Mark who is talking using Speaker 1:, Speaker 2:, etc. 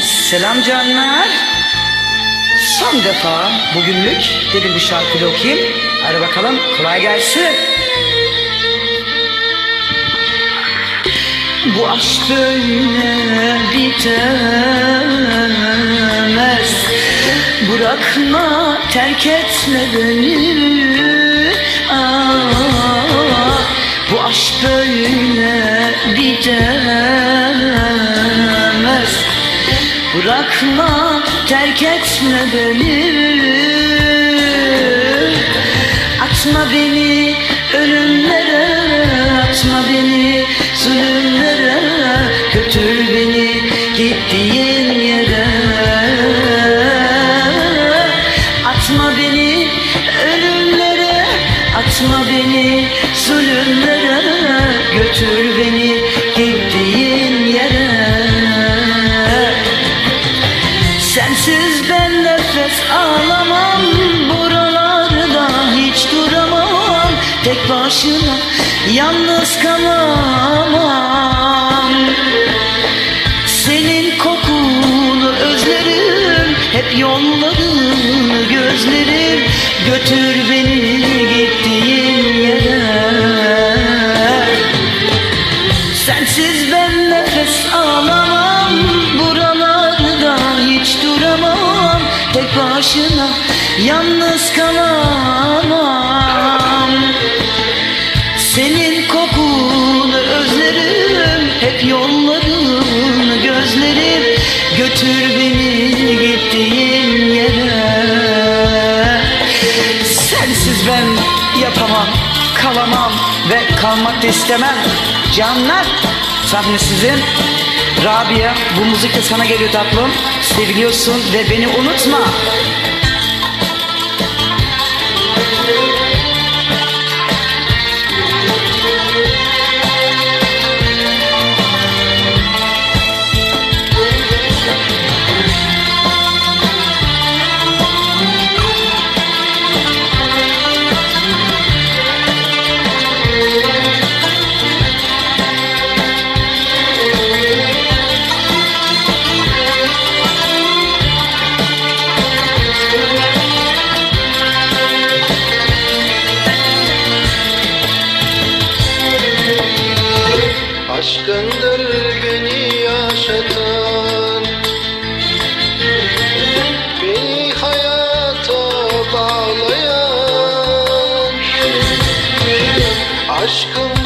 Speaker 1: Selam canlar. Son defa bugünlük dedim bir şarkı da okuyayım. Hadi bakalım kolay gelsin. Bu aşk böyle bitemez Bırakma terk etme beni Aa, Bu aşk böyle bitemez Bırakma terk etme beni. Atma beni ölümlere Atma beni zulümlere. Götür beni gittiğin yere. Atma beni ölümlere Atma beni zulümlere. Götür beni Tek başına yalnız kalamam. Senin kokunu özlerim Hep yollarını gözlerim Götür beni gittiğin yere. Sensiz ben nefes alamam Buralarda hiç duramam. Tek başına yalnız kalamam Götür beni gittiğin yere Sensiz ben yapamam, kalamam ve kalmak da istemem. Canlar, sahne sizin. Rabia, bu müzik de sana geliyor tatlım. Seviliyorsun ve beni unutma.
Speaker 2: Aşkındır beni yaşatan. Beni hayata bağlayan. Aşkındır